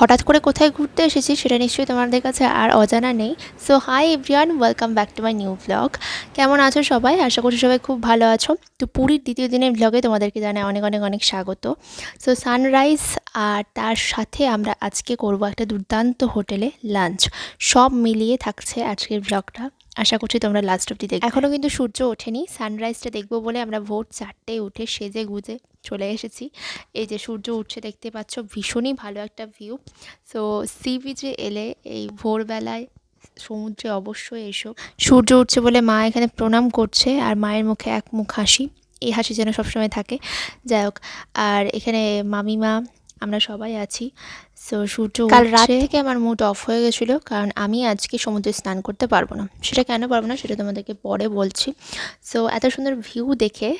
হঠাৎ করে কোথায় ঘুরতে এসেছি সেটা নিশ্চয়ই তোমাদের কাছে আর অজানা নেই। So hi everyone welcome back to my new blog কেমন আছো সবাই? আশা করছি সবাই খুব ভালো আছো। তো পুরীর দ্বিতীয় দিনের ব্লগে তোমাদেরকে জানাই অনেক অনেক অনেক স্বাগত। সো সানরাইজ আর তার সাথে আমরা আজকে করব একটা দুর্দান্ত হোটেলে লাঞ্চ সব মিলিয়ে থাকছে আজকের ব্লগটা আশা করছি তোমরা লাস্ট অব্দি দেখবে। এখনও কিন্তু সূর্য ওঠেনি সানরাইজটা দেখব বলে আমরা ভোর চারটে উঠে সেজে গুজে চলে এসেছি। এই যে সূর্য উঠছে, দেখতে পাচ্ছ, ভীষণই ভালো একটা ভিউ সো সি বিচে এলে এই ভোরবেলায় সমুদ্রে অবশ্যই এসো। সূর্য উঠছে বলে মা এখানে প্রণাম করছে আর মায়ের মুখে এক মুখ হাসি। এই হাসি যেন সবসময় থাকে। যাই হোক, আর এখানে মামিমা আমরা সবাই আছি। সো সূর্য কাল রাত থেকে আমার মুড অফ হয়ে গেছিল কারণ আমি আজকে সমুদ্রে স্নান করতে পারব না। সেটা কেন পারব না সেটা তোমাদেরকে পরে বলছি। সো এত সুন্দর ভিউ দেখে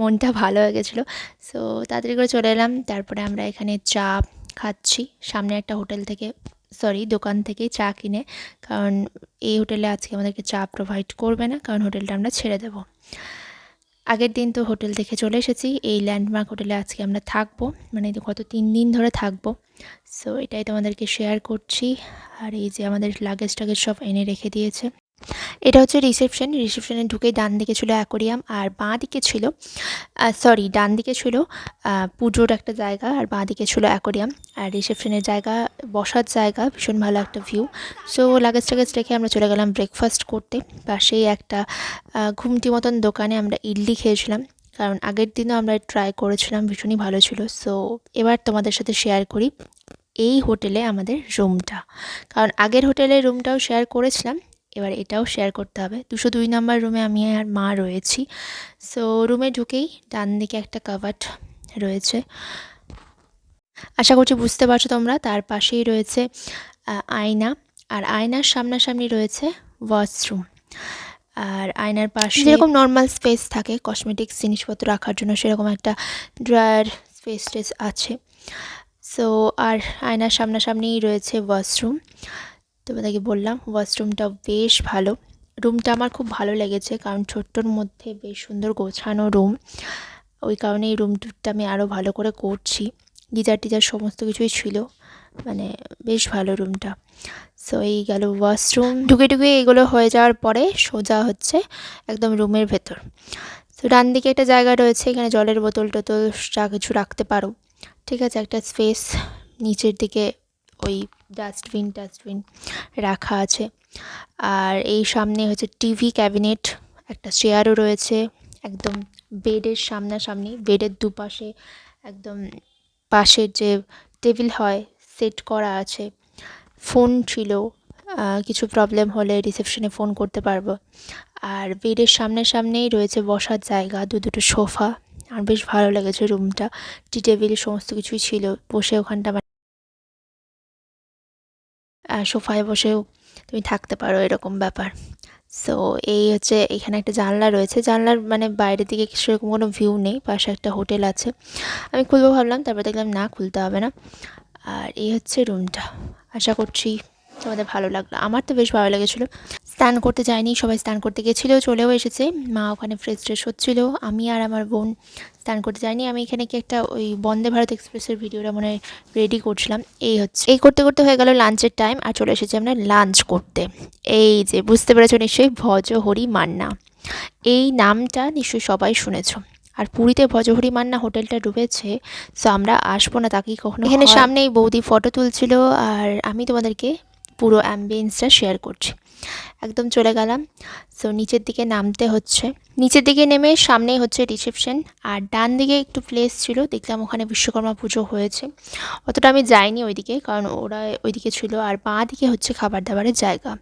মনটা ভালো হয়ে গেছিল। সো তাড়াতাড়ি করে চলে এলাম তারপরে আমরা এখানে চা খাচ্ছি। সামনে একটা হোটেল থেকে সরি দোকান থেকে চা কিনে কারণ এই হোটেলে আজকে আমাদেরকে চা প্রোভাইড করবে না কারণ হোটেলটা আমরা ছেড়ে দেবো। আগের দিন তো হোটেল থেকে চলে এসেছি। এই ল্যান্ডমার্ক হোটেলে আজকে আমরা থাকব। মানে গত তিন দিন ধরে থাকব। সো এটাই তোমাদেরকে শেয়ার করছি। আর এই যে আমাদের লাগেজ টাগেজ সব এনে রেখে দিয়েছে। এটা হচ্ছে রিসেপশন রিসেপশনে ঢুকেই ডান দিকে ছিল অ্যাকোরিয়াম আর বাঁ দিকে ছিল সরি ডান দিকে ছিল পুজোর একটা জায়গা আর বাঁ দিকে ছিল অ্যাকোরিয়াম আর রিসেপশনের জায়গা, বসার জায়গা, ভীষণ ভালো একটা ভিউ সো লাগেজ টাগেজ রেখে আমরা চলে গেলাম ব্রেকফাস্ট করতে। পাশেই একটা ঘুমটি মতন দোকানে আমরা ইডলি খেয়েছিলাম। কারণ আগের দিনও আমরা ট্রাই করেছিলাম, ভীষণই ভালো ছিল। সো এবার তোমাদের সাথে শেয়ার করি এই হোটেলে আমাদের রুমটা কারণ আগের হোটেলের রুমটাও শেয়ার করেছিলাম এবার এটাও শেয়ার করতে হবে। দুশো দুই নম্বর রুমে আমি আর মা রয়েছি। সো রুমে ঢুকেই ডান দিকে একটা কাভার্ট রয়েছে। আশা করছি বুঝতে পারছ তোমরা, তার পাশেই রয়েছে আয়না। আর আয়নার সামনাসামনি রয়েছে ওয়াশরুম আর আয়নার পাশে যেরকম নর্মাল স্পেস থাকে কসমেটিক্স জিনিসপত্র রাখার জন্য সেরকম একটা ড্রয়ার স্পেস টেস আছে। সো আর আয়নার সামনাসামনিই রয়েছে ওয়াশরুম তোমাদেরকে বললাম ওয়াশরুমটা বেশ ভালো। রুমটা আমার খুব ভালো লেগেছে, কারণ ছোট্টর মধ্যে বেশ সুন্দর গোছানো রুম ওই কারণে এই রুম টুরটা আমি আরও ভালো করে করছি। গিজার টিজার সমস্ত কিছুই ছিল মানে বেশ ভালো রুমটা সো এই গেল ওয়াশরুম ঢুকে ঢুকে এগুলো হয়ে যাওয়ার পরে সোজা হচ্ছে একদম রুমের ভেতর। তো ডান দিকে একটা জায়গা রয়েছে, এখানে জলের বোতল টোতল যা কিছু রাখতে পারো। ঠিক আছে, একটা স্পেস নিচের দিকে ওই ডাস্টবিন টাস্টবিন রাখা আছে। আর এই সামনে হচ্ছে টিভি ক্যাবিনেট, একটা চেয়ারও রয়েছে, একদম বেডের সামনাসামনি, বেডের দুপাশে একদম পাশের যে টেবিল হয়, সেট করা আছে। ফোন ছিল কিছু প্রবলেম হলে রিসেপশনে ফোন করতে পারব। আর বেডের সামনে সামনেই রয়েছে বসার জায়গা, দু দুটো সোফা। আর বেশ ভালো লেগেছে রুমটা টি টেবিল, সমস্ত কিছুই ছিল। বসে ওখানটা সোফায় বসেও তুমি থাকতে পারো এরকম ব্যাপার। সো এই হচ্ছে এখানে একটা জানলা রয়েছে। জানলার মানে বাইরের দিকে সেরকম কোনো ভিউ নেই, পাশে একটা হোটেল আছে। আমি খুলবো ভাবলাম, তারপর দেখলাম না, খুলতে হবে না। আর এই হচ্ছে রুমটা আশা করছি তোমাদের ভালো লাগল। আমার তো বেশ ভালো লেগেছিলো। স্নান করতে যায়নি সবাই স্নান করতে গেছিল চলেও এসেছে। মা ওখানে ফ্রেশ ট্রেশ হচ্ছিল আমি আর আমার বোন স্নান করতে যাইনি। আমি এখানে কি একটা ওই বন্দে ভারত এক্সপ্রেসের ভিডিওটা মনে রেডি করছিলাম। এই হচ্ছে। এই করতে করতে হয়ে গেল লাঞ্চের টাইম আর চলে এসেছি আমরা লাঞ্চ করতে। এই যে বুঝতে পেরেছ নিশ্চয়ই ভজ হরি মান্না। এই নামটা নিশ্চয়ই সবাই শুনেছো। আর পুরীতে ভজহরি মান্না হোটেলটা ডুবেছে সো আমরা আসব না তাকেই কখনো এখানে সামনেই বৌদি ফটো তুলছিল আর আমি তোমাদেরকে পুরো অ্যাম্বিয়েন্সটা শেয়ার করছি। একদম চলে গেলাম। সো নিচের দিকে নামতে হচ্ছে। নিচের দিকে নেমে সামনেই হচ্ছে রিসেপশন আর ডান দিকে একটু প্লেস ছিল, দেখলাম ওখানে বিশ্বকর্মা পুজো হয়েছে। অতটা আমি যাইনি ওইদিকে, কারণ ওরা ওইদিকে ছিল। আর বাঁ দিকে হচ্ছে খাবার দাবারের জায়গা।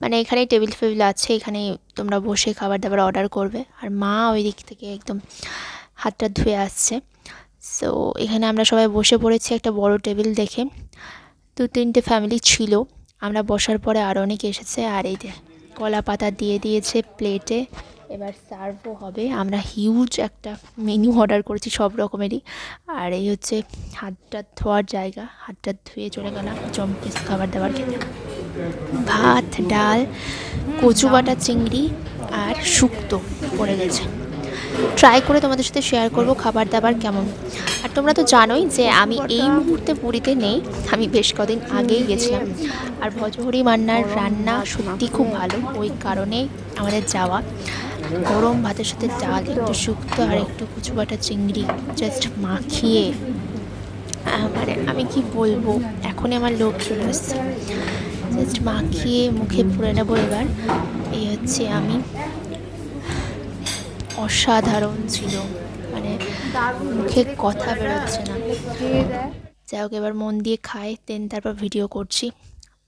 মানে এখানে টেবিল ফেবিল আছে এখানে তোমরা বসে খাবার দাবার অর্ডার করবে। আর মা ওই দিক থেকে একদম হাতটা ধুয়ে আসছে। সো এখানে আমরা সবাই বসে পড়েছি একটা বড় টেবিল দেখে। দু তিনটে ফ্যামিলি ছিল। আমরা বসার পরে আরও অনেকে এসেছে, আর এই যে কলা পাতা দিয়ে দিয়েছে প্লেটে এবার সার্ভও হবে। আমরা হিউজ একটা মেনু অর্ডার করেছি সব রকমেরই। আর এই হচ্ছে হাতটা ধোয়ার জায়গা। হাতটা ধুয়ে চলে গেলাম জম্পিস খাবার দাবার খেতে। ভাত, ডাল, কচু বাটা, চিংড়ি আর শুক্তো পড়ে গেছে। ট্রাই করে তোমাদের সাথে শেয়ার করব খাবার দাবার কেমন। আর তোমরা তো জানোই যে আমি এই মুহূর্তে পুরীতে নেই, আমি বেশ কদিন আগেই গেছিলাম। আর ভজহরি মান্নার রান্না সত্যি খুব ভালো, ওই কারণে আমাদের যাওয়া। গরম ভাতের সাথে ডাল, একটু শুক্তো আর একটু কুচু বাটা চিংড়ি জাস্ট মাখিয়ে। মানে আমি কি বলব? এখনই আমার লোভ চলে আসছে। জাস্ট মাখিয়ে মুখে পুরে নেব এবার। এই হচ্ছে আমি। অসাধারণ ছিল। মানে মুখে কথা বেরোচ্ছে না। যাই হোক, এবার মন দিয়ে খাই দেন তারপর ভিডিও করছি।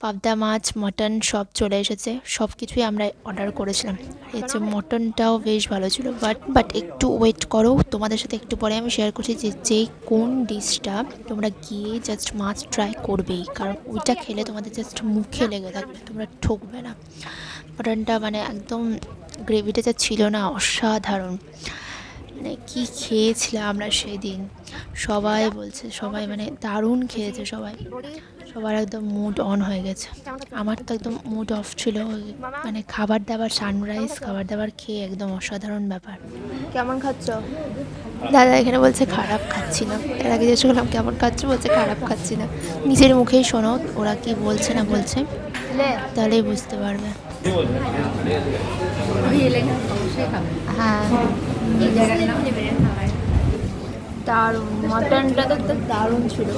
পাবদা মাছ, মটন সব চলে এসেছে। সব কিছুই আমরা অর্ডার করেছিলাম। আর যে মটনটাও বেশ ভালো ছিল। বাট বাট একটু ওয়েট করো। তোমাদের সাথে একটু পরে আমি শেয়ার করছি যে যে কোন ডিশটা তোমরা গিয়ে জাস্ট মাছ ট্রাই করবেই। কারণ ওইটা খেলে তোমাদের জাস্ট মুখে লেগে থাকবে, তোমরা ঠকবে না। মটনটা মানে একদম গ্রেভিটা যা ছিল না অসাধারণ। মানে কী খেয়েছিলাম আমরা সেদিন? সবাই বলছে সবাই মানে দারুণ খেয়েছে সবাই। সবার একদম মুড অন হয়ে গেছে। আমার তো একদম মুড অফ ছিল মানে খাবার দাবার সানরাইজ খাবার দাবার খেয়ে একদম অসাধারণ ব্যাপার। কেমন খাচ্ছ? দাদা এখানে বলছে খারাপ খাচ্ছি না। এর আগে জিজ্ঞেস করলাম কেমন খাচ্ছ? বলছে খারাপ খাচ্ছি না। নিজের মুখেই শোনো ওরা কি বলছে না বলছে তাহলেই বুঝতে পারবে। হ্যাঁ দারুণ তো দারুণ ছিল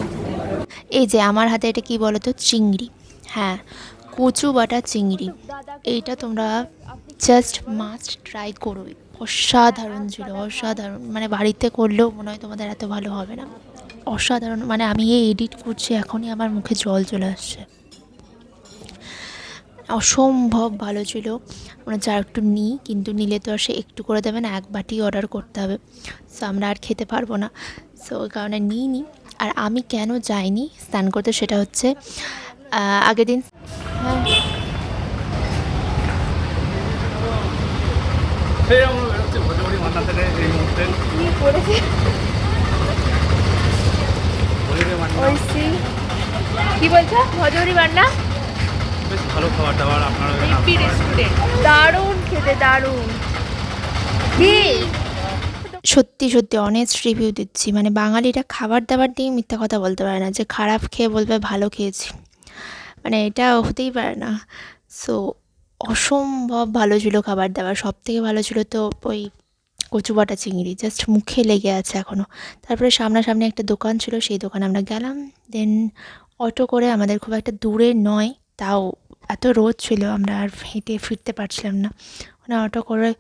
এই যে আমার হাতে এটা কি বলো তো চিংড়ি। হ্যাঁ কচু বাটা চিংড়ি। এইটা তোমরা জাস্ট মাস্ট ট্রাই করোই অসাধারণ ছিল, অসাধারণ। মানে বাড়িতে করলেও মনে হয় তোমাদের এত ভালো হবে না। অসাধারণ মানে আমি এই এডিট করছি, এখনই আমার মুখে জল চলে আসছে। অসম্ভব ভালো ছিল। আমরা যা একটু নিই কিন্তু নিলে তো আর সে একটু করে দেবে না এক বাটি অর্ডার করতে হবে। সো আমরা আর খেতে পারব না। সো ওই কারণে নিই নি আর আমি কেন যাইনি স্নান করতে সেটা হচ্ছে আগের দিন হ্যাঁ কি বলছো? ভজরি বান্না বেশ ভালো খাবার দাবার আপনারা দারুণ খেতে দারুণ। সত্যি সত্যি অনেস্ট রিভিউ দিচ্ছি। মানে বাঙালিরা খাবার দাবার দিয়ে মিথ্যা কথা বলতে পারে না যে খারাপ খেয়ে বলবে ভালো খেয়েছি। মানে এটা হতেই পারে না। সো অসম্ভব ভালো ছিল খাবার দাবার। সব থেকে ভালো ছিল তো ওই কচু বাটা চিংড়ি। জাস্ট মুখে লেগে আছে এখনও তারপরে সামনাসামনি একটা দোকান ছিল সেই দোকানে আমরা গেলাম। দেন অটো করে আমাদের খুব একটা দূরে নয় তাও এত রোদ ছিল, আমরা আর হেঁটে ফিরতে পারছিলাম না। ওখানে অটো করে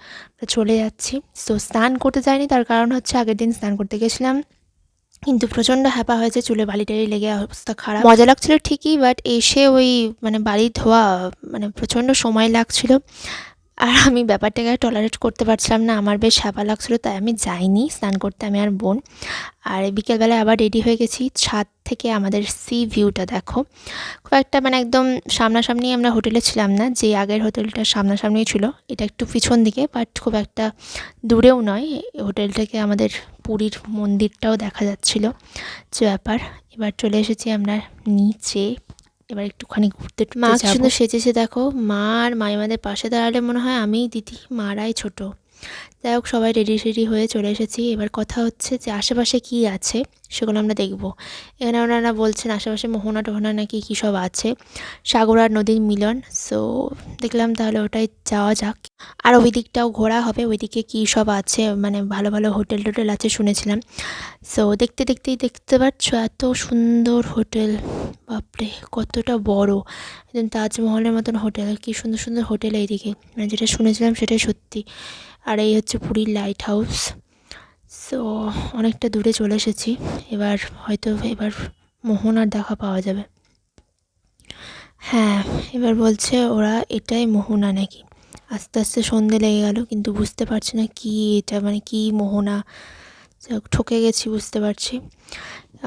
চলে যাচ্ছি। তো স্নান করতে যাইনি, তার কারণ হচ্ছে আগের দিন স্নান করতে গেছিলাম। কিন্তু প্রচণ্ড হ্যাপা হয়েছে, চুলে বালি টালি লেগে অবস্থা খারাপ। মজা লাগছিল ঠিকই বাট এসে ওই মানে বাড়ি ধোয়া মানে প্রচণ্ড সময় লাগছিল। আর আমি ব্যাপারটাকে টলারেট করতে পারছিলাম না, আমার বেশ সাপা লাগছিল, তাই আমি যাইনি স্নান করতে, আমি আর বোন। আর বিকেলবেলায় আবার রেডি হয়ে গেছি, ছাদ থেকে আমাদের সি ভিউটা দেখো। খুব একটা মানে একদম সামনাসামনি আমরা হোটেলে ছিলাম না, যে আগের হোটেলটা সামনাসামনিই ছিল, এটা একটু পিছন দিকে বাট খুব একটা দূরেও নয়, হোটেল থেকে আমাদের পুরীর মন্দিরটাও দেখা যাচ্ছিল। যে ব্যাপার, এবার চলে এসেছি আমরা নিচে এবার একটুখানি ঘুরতে মা সুন্দর সেজেছে দেখো। মা আর মাইমাদের পাশে দাঁড়ালে মনে হয় আমি দিদি মারাই ছোট। যাই হোক, সবাই রেডি রেডি হয়ে চলে এসেছি। এবার কথা হচ্ছে যে আশেপাশে কী আছে, সেগুলো আমরা দেখব। এখানে ওনারা বলছেন, আশেপাশে মোহনা টোহনা নাকি কী সব আছে? সাগর আর নদীর মিলন। সো দেখলাম তাহলে ওটাই যাওয়া যাক। আর ওই দিকটাও ঘোরা হবে, ওইদিকে কী সব আছে? মানে ভালো ভালো হোটেল টোটেল আছে শুনেছিলাম। সো দেখতে, দেখতেই দেখতে পাচ্ছ, এত সুন্দর হোটেল। বাপরে, কতটা বড়। একদম তাজমহলের মতন হোটেল, কি সুন্দর সুন্দর হোটেল এইদিকে। মানে যেটা শুনেছিলাম সেটাই সত্যি। আর এই হচ্ছে পুরীর লাইট হাউস সো অনেকটা দূরে চলে এসেছি। এবার হয়তো এবার মোহনার দেখা পাওয়া যাবে। হ্যাঁ এবার বলছে ওরা এটাই মোহনা নাকি। আস্তে আস্তে সন্ধে লেগে গেল, কিন্তু বুঝতে পারছি না কি এটা মানে কি মোহনা। ঠকে গেছি, বুঝতে পারছি।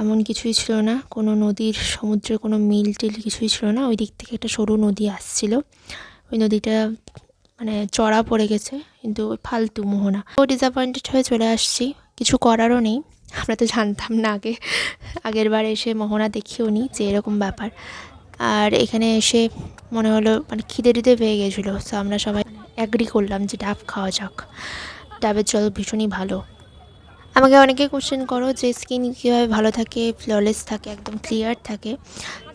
এমন কিছুই ছিল না। কোনো নদীর সমুদ্রে কোনো মিল টিল কিছুই ছিল না। ওই দিক থেকে একটা সরু নদী আসছিল। ওই নদীটা মানে চড়া পড়ে গেছে, কিন্তু ফালতু মোহনা। ও ডিসঅ্যাপয়েন্টেড হয়ে চলে আসছি, কিছু করারও নেই। আমরা তো জানতাম না আগে, আগের বার এসে মোহনা দেখিও নি যে এরকম ব্যাপার। আর এখানে এসে মনে হলো মানে খিদে টিদে পেয়ে গেছিল। সো আমরা সবাই অ্যাগ্রি করলাম যে ডাব খাওয়া যাক। ডাবের জল ভীষণই ভালো। আমাকে অনেকে কোশ্চেন করো যে স্কিন কীভাবে ভালো থাকে ফ্ললেস থাকে, একদম ক্লিয়ার থাকে।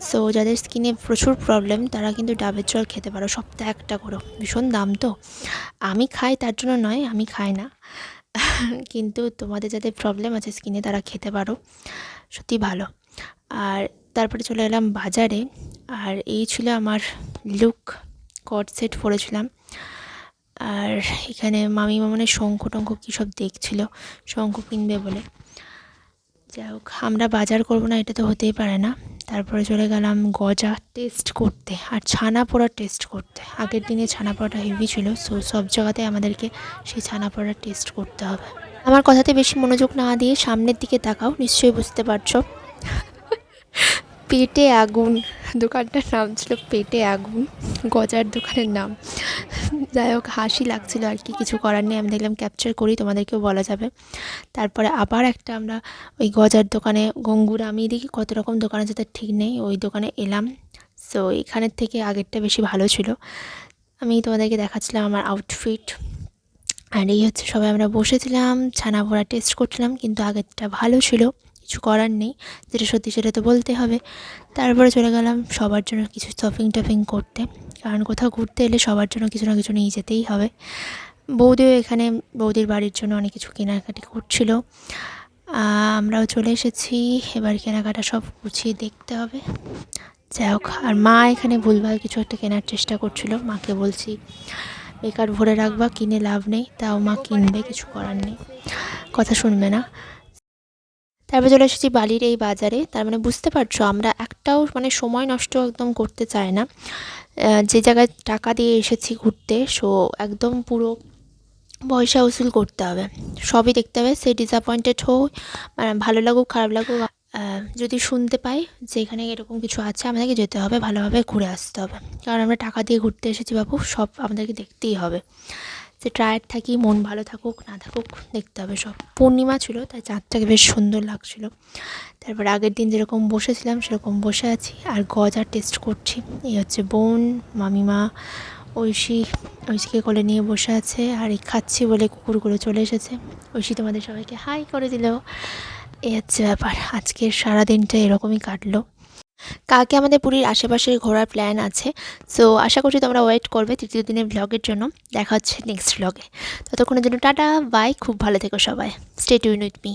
সো যাদের স্কিনে প্রচুর প্রবলেম তারা কিন্তু ডাবের জল খেতে পারো, সপ্তাহে একটা করো। ভীষণ দাম তো। আমি খাই, তার জন্য নয়, আমি খাই না। কিন্তু তোমাদের যাদের প্রবলেম আছে স্কিনে তারা খেতে পারো। সত্যি ভালো। আর তারপরে চলে এলাম বাজারে। আর এই ছিল আমার লুক কট সেট পরেছিলাম। আর এখানে মামি মামনের শঙ্খ টঙ্খ কী সব দেখছিল? শঙ্খ কিনবে বলে। যাই হোক, আমরা বাজার করব না, এটা তো হতেই পারে না। তারপরে চলে গেলাম গজা টেস্ট করতে, আর ছানা পোড়া টেস্ট করতে। আগের দিনে ছানা পোড়াটা হেভি ছিল সো সব জায়গাতে আমাদেরকে সেই ছানা পোড়া টেস্ট করতে হবে। আমার কথাতে বেশি মনোযোগ না দিয়ে সামনের দিকে তাকাও, নিশ্চয়ই বুঝতে পারছ। পেটে আগুন, দোকানটার নাম ছিল পেটে আগুন, গজার দোকানের নাম। যাই হোক, হাসি লাগছিল আর কি, কিছু করার নেই। আমি দেখলাম ক্যাপচার করি, তোমাদেরকেও বলা যাবে। তারপরে আবার একটা আমরা ওই গজার দোকানে গঙ্গুর আমি দেখি কত রকম দোকান আছে, তার ঠিক নেই, ওই দোকানে এলাম। সো এখানের থেকে আগেরটা বেশি ভালো ছিল। আমি তোমাদেরকে দেখাচ্ছিলাম আমার আউটফিট আর এই হচ্ছে সবাই, আমরা বসেছিলাম, ছানা ভরা টেস্ট করছিলাম, কিন্তু আগেরটা ভালো ছিল। কিছু করার নেই, যেটা সত্যি সেটা তো বলতে হবে। তারপরে চলে গেলাম সবার জন্য কিছু শপিং টপিং করতে, কারণ কোথাও ঘুরতে এলে সবার জন্য কিছু না কিছু নিয়ে যেতেই হবে। বৌদিও এখানে, বৌদির বাড়ির জন্য অনেক কিছু কেনাকাটি করছিল। আমরাও চলে এসেছি, এবার কেনাকাটা সব গুছিয়ে দেখতে হবে। যাই হোক, আর মা এখানে ভুলভাল কিছু একটা কেনার চেষ্টা করছিল, মাকে বলছি, বেকার ভরে রাখবা, কিনে লাভ নেই, তাও মা কিনবে, কিছু করার নেই। কথা শুনবে না। তারপর চলে এসেছি বালির এই বাজারে। তার মানে বুঝতে পারছ, আমরা একটাও মানে সময় নষ্ট একদম করতে চাই না। যে জায়গায় টাকা দিয়ে এসেছি ঘুরতে সো একদম পুরো পয়সা উসুল করতে হবে। সবই দেখতে হবে, সে ডিসঅ্যাপয়েন্টেড হোক মানে ভালো লাগুক, খারাপ লাগুক যদি শুনতে পাই যে এখানে এরকম কিছু আছে, আমাদেরকে যেতে হবে, ভালোভাবে ঘুরে আসতে হবে। কারণ আমরা টাকা দিয়ে ঘুরতে এসেছি বাবু সব আমাদেরকে দেখতেই হবে। যে টায়ার্ড থাকি, মন ভালো থাকুক, না থাকুক, দেখতে হবে সব। পূর্ণিমা ছিল, তাই চাঁদটাকে বেশ সুন্দর লাগছিল। তারপর আগের দিন যেরকম বসেছিলাম, সেরকম বসে আছি। আর গজা টেস্ট করছি। এই হচ্ছে বোন, মামিমা, ঐশী। ঐশীকে কোলে নিয়ে বসে আছে। আর এই খাচ্ছি বলে কুকুরগুলো চলে এসেছে। ঐশী তোমাদের সবাইকে হাই করে দিল। এই হচ্ছে ব্যাপার। আজকের সারা দিনটা এরকমই কাটলো। কালকে আমাদের পুরীর আশেপাশে ঘোরার প্ল্যান আছে। সো আশা করছি তোমরা ওয়েট করবে তৃতীয় দিনের ব্লগের জন্য। দেখা হচ্ছে নেক্সট ব্লগে ততক্ষণের জন্য টাটা বাই খুব ভালো থেকো সবাই। Stay tune with me